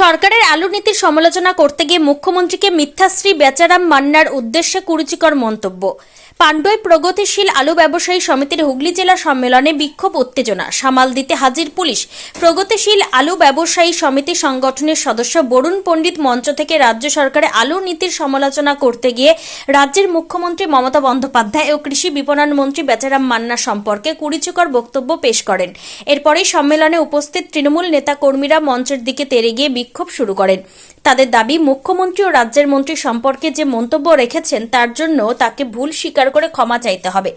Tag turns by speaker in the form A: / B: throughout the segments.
A: সরকারের আলু নীতির সমালোচনা করতে গিয়ে মুখ্যমন্ত্রীকে মিথ্যাশ্রী বেচারাম মান্নার উদ্দেশ্যে কুরুচিকর মন্তব্য। পাণ্ডুয় প্রগতিশীল আলু ব্যবসায়ী সমিতির হুগলি জেলা সম্মেলনে বিক্ষোভ, উত্তেজনা। সামাল দিতে হাজির পুলিশ। প্রগতিশীল আলু ব্যবসায়ী সমিতি সংগঠনের সদস্য বরুণ পণ্ডিত মঞ্চ থেকে রাজ্য সরকারের আলু নীতির সমালোচনা করতে গিয়ে রাজ্যের মুখ্যমন্ত্রী মমতা বন্দ্যোপাধ্যায় ও কৃষি বিপণন মন্ত্রী বেচারাম মান্না সম্পর্কে কুরুচিকর বক্তব্য পেশ করেন। এরপরেই সম্মেলনে উপস্থিত তৃণমূল নেতাকর্মীরা মঞ্চের দিকে তেরে গিয়ে বিক্ষোভ শুরু করেন। তাদের দাবি, মুখ্যমন্ত্রী ও রাজ্যের মন্ত্রী সম্পর্কে যে মন্তব্য রেখেছেন তার জন্য তাকে ভুল স্বীকার করে ক্ষমা চাইতে হবে।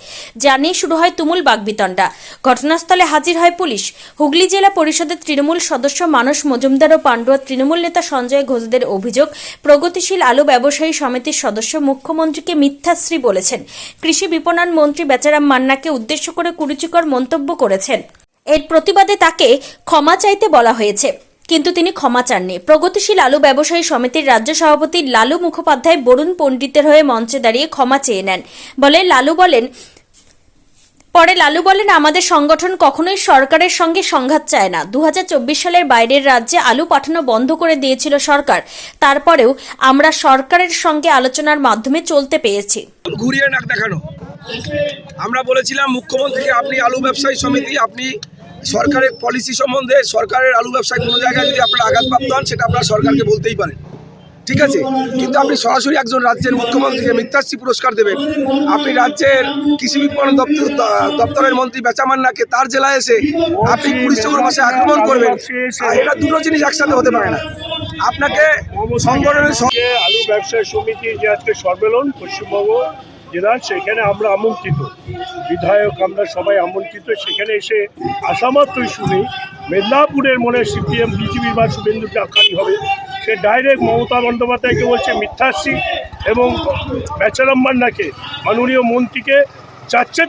A: যা নিয়ে শুরু হয় তুমুল বাগবিতণ্ডা। ঘটনাস্থলে হাজির হয় পুলিশ। হুগলি জেলা পরিষদের তৃণমূল সদস্য মানস মজুমদার ও পাণ্ডুয়া তৃণমূল নেতা সঞ্জয় ঘোষদের অভিযোগ, প্রগতিশীল আলু ব্যবসায়ী সমিতির সদস্য মুখ্যমন্ত্রীকে মিথ্যাশ্রী বলেছেন। কৃষি বিপণন মন্ত্রী বেচারাম মান্নাকে উদ্দেশ্য করে কুরুচিকর মন্তব্য করেছেন। এর প্রতিবাদে তাকে ক্ষমা চাইতে বলা হয়েছে। কিন্তু তিনি ক্ষমা চাননি। প্রগতিশীল আলু ব্যবসায়ী সমিতির রাজ্য সভাপতি লালু মুখোপাধ্যায় বরুণ পণ্ডিতের হয়ে মঞ্চে দাঁড়িয়ে ক্ষমা চেয়ে নেন। বলে লালু বলেন, পরে লালু বলেন, আমাদের সংগঠন কখনোই সরকারের সঙ্গে সংঘাত চায় না। দু হাজার চব্বিশ সালের বাইরের রাজ্যে আলু পাঠানো বন্ধ করে দিয়েছিল সরকার। তারপরেও আমরা সরকারের সঙ্গে আলোচনার মাধ্যমে চলতে পেরেছি।
B: ঘুরিয়ে নাক দেখানো। আমরা বলেছিলাম, মুখ্যমন্ত্রীকে আপনি আলু ব্যবসায়ী সমিতি, আপনি সরকারের পলিসি সম্বন্ধে সরকারের আলু ব্যবসায় কোনো জায়গায় যদি আপনারা আঘাতপ্রাপ্ত হন, সেটা আপনারা সরকারকে বলতেই পারেন। ঠিক আছে? কিন্তু আপনি সরাসরি একজন রাজ্যের মুখ্যমন্ত্রীকে মিথ্যাশ্রী পুরস্কার দেবেন। আপনি রাজ্যের কৃষি বিপণন দপ্তর, দপ্তরের মন্ত্রী বেচামান্নাকে তার জেলায় এসে আপনি পুলিশচক্র ভাষায় আক্রমণ করবেন এটা দুটো জিনিস একসাথে হতে পারে না। আপনাকে সংগঠনের সঙ্গে
C: আলু ব্যবসায়ী সমিতির যে আজকে সম্মেলন, পশ্চিমবঙ্গ জেলার সেখানে আমরা আমন্ত্রিত। বিধায়ক আমরা সবাই আমন্ত্রিত। সেখানে এসে আসামাত্রই শুনি, মেদিনীপুরের মনে সিপিএম, বিজেপির বা শুভেন্দুকে আখানি হবে। সে ডাইরেক্ট মমতা বন্দ্যোপাধ্যায়কে বলছে মিথ্যাশ্রী এবং বেচারাম মান্নাকে, মাননীয় মন্ত্রীকে চাচ্ছে